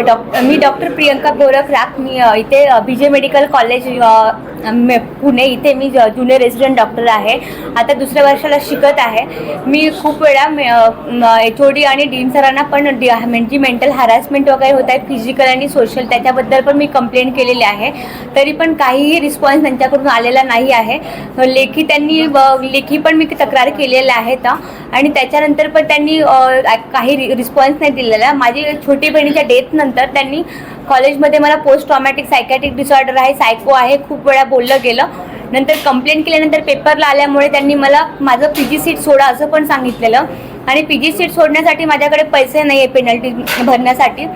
Doctor मी doctor Priyanka Gorakh Rakh मी इथे B J medical college Pune इथे मी ज्युनियर रेसिडेंट डॉक्टर आहे. आता दुसऱ्या वर्षाला शिकत आहे. मी खूप वेळा एच ओ डी आणि डीन सरांना पण म्हणजे मेंटल हॅरासमेंट वगैरे होत आहे फिजिकल आणि सोशल त्याच्याबद्दल पण मी कंप्लेंट केलेली आहे. तरी पण काहीही रिस्पॉन्स त्यांच्याकडून आलेला नाही आहे. लेखी त्यांनी लेखी पण मी तक्रार केलेल्या आहेत. आणि त्याच्यानंतर पण त्यांनी काही रिस्पॉन्स नाही दिलेला. माझी छोटी बहिणीच्या डेथनंतर त्यांनी कॉलेजमध्ये मला पोस्ट ट्रॉमॅटिक सायकॅटिक डिसऑर्डर आहे सायको आहे खूप वेळा बोललं गेलं. नंतर कंप्लेंट केल्यानंतर पेपरला आल्यामुळे त्यांनी मला माझं पी जी सीट सोडा असं पण सांगितलेलं. आणि पी जी सीट सोडण्यासाठी माझ्याकडे पैसे नाही आहे पेनल्टी भरण्यासाठी.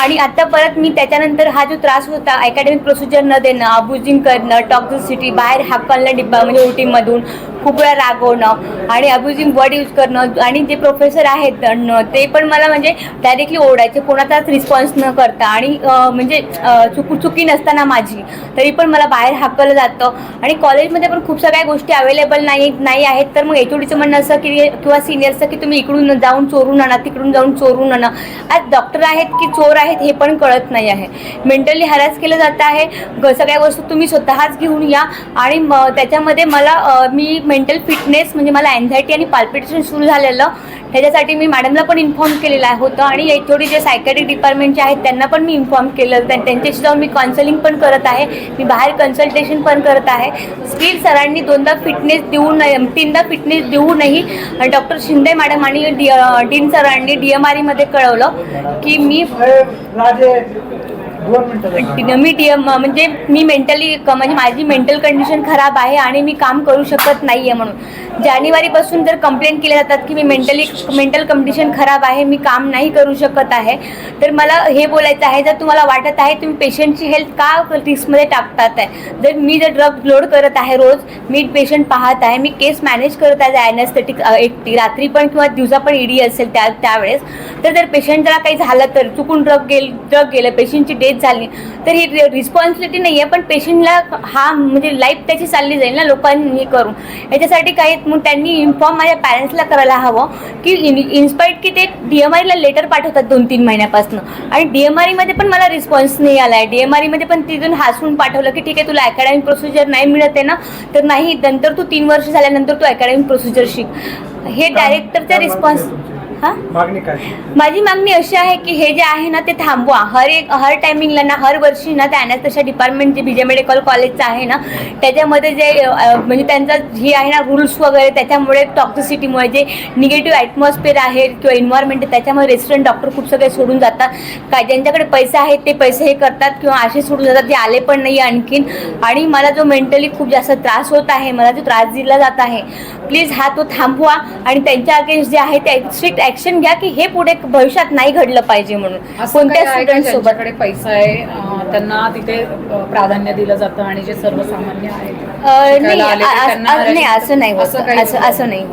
आणि आता परत मी त्याच्यानंतर हा जो त्रास होता अकॅडमिक प्रोसिजर न देणं अब्युजिंग करणं टॉक्झिसिटी बाहेर हाकलणं डिब्बा म्हणजे ओटीमधून खूप वेळा रागवणं आणि अब्युझिंग वर्ड यूज करणं आणि जे प्रोफेसर आहेत ते पण मला म्हणजे डायरेक्टली ओढायचे कोणाचाच रिस्पॉन्स न करता. आणि म्हणजे चुक चुकू चुकी नसताना माझी. तरी पण मला बाहेर हाकलं जातं. आणि कॉलेजमध्ये पण खूप सगळ्या गोष्टी अवेलेबल नाही नाही आहेत. तर मग एचओडीचं म्हणणं असं की किंवा सिनियरचं की तुम्ही इकडून जाऊन चोरून आणा तिकडून जाऊन चोरून आणा. आज डॉक्टर आहेत की चोर आहेत हे पण कळत नाही आहे. मेंटली हॅरास केलं जात आहे. ग सगळ्या वस्तू तुम्ही स्वतःच घेऊन या. आणि त्याच्यामध्ये मला मी मेंटल फिटनेस म्हणजे मला अँझायटी आणि पाल्पिटेशन सुरू झालेलं ह्याच्यासाठी मी मॅडमला पण इन्फॉर्म केलेलं आहे होतं आणि एच ओ जे सायकॅटिक डिपार्टमेंटचे आहेत त्यांना पण मी इन्फॉर्म केलं. त्यांच्याशी जाऊन मी कॉन्सलिंग पण करत आहे. मी बाहेर कन्सल्टेशन पण करत आहे. स्टील सरांनी दोनदा फिटनेस देऊन तीनदा फिटनेस देऊनही डॉक्टर शिंदे मॅडम आणि डी डीन सरांनी डी एम आर ईमध्ये कळवलं की मी मी डी एम म्हणजे मी मेंटली म्हणजे माझी मेंटल कंडिशन खराब आहे आणि मी काम करू शकत नाही आहे म्हणून जानेवारीपासून जर कंप्लेंट केल्या जातात की मी मेंटली मेंटल कंडिशन खराब आहे मी काम नाही करू शकत आहे तर मला हे बोलायचं आहे जर तुम्हाला वाटत आहे तुम्ही पेशंटची हेल्थ का रिस्कमध्ये टाकतात आहे? जर मी जर ड्रग लोड करत आहे रोज मी पेशंट पाहत आहे मी केस मॅनेज करत आहे ॲनेस्थेटिक एकटी रात्री पण किंवा दिवसा पण ईडी असेल त्या त्यावेळेस तर जर पेशंट जरा काही झालं तर चुकून ड्रग गेल ड्रग गेलं पेशंटची डेथ झाली तर ही रिस्पॉन्सिबिलिटी नाही आहे पण पेशंटला हा म्हणजे लाईफ त्याची चालली जाईल ना लोकांनी हे करून. याच्यासाठी काही मग त्यांनी इन्फॉर्म माझ्या पॅरेंट्सला करायला हवं की इन की ते डी एम आरला लेटर पाठवतात दोन तीन महिन्यापासून. आणि डी एम आरमध्ये पण मला रिस्पॉन्स नाही आला आहे डी एम आरमध्ये पण तिथून हसून पाठवलं की ठीक आहे तुला अकॅडमिक प्रोसिजर नाही मिळत आहे ना तर नाही नंतर तू तीन वर्ष झाल्यानंतर तू अकॅडमिक प्रोसिजर शिक हे डायरेक्टरचा रिस्पॉन्स मागणी काय? माझी मागणी अशी आहे की हे जे आहे ना ते थांबवा. हर एक हर टायमिंगला ना हर वर्षी ना त्या अॅनास्थेशा डिपार्टमेंट जे बी जे मेडिकल कॉलेजचं आहे ना त्याच्यामध्ये जे अ, म्हणजे त्यांचा हे आहे ना रूल्स वगैरे त्याच्यामुळे टॉक्सिसिटीमुळे जे निगेटिव्ह ॲटमॉस्फिअर आहे किंवा एन्व्हायरमेंट आहे त्याच्यामुळे रेस्टॉरंट डॉक्टर खूप सगळे सोडून जातात. काय ज्यांच्याकडे पैसे आहेत ते पैसे हे करतात किंवा असे सोडून जातात जे आले पण नाही आणखीन. आणि मला जो मेंटली खूप जास्त त्रास होत आहे मला जो त्रास दिला जात आहे प्लीज हा तो थांबवा. आणि त्यांच्या अगेन्स्ट जे आहे ते स्ट्रिक्ट ॲक्शन घ्या की हे पुढे भविष्यात नाही घडलं पाहिजे म्हणून. कोणत्या आहे स्टुडंट सोबत? पैसा आहे त्यांना तिथे प्राधान्य दिलं जातं आणि जे सर्वसामान्य आहेत अ, नाही असं नाही असं नाही.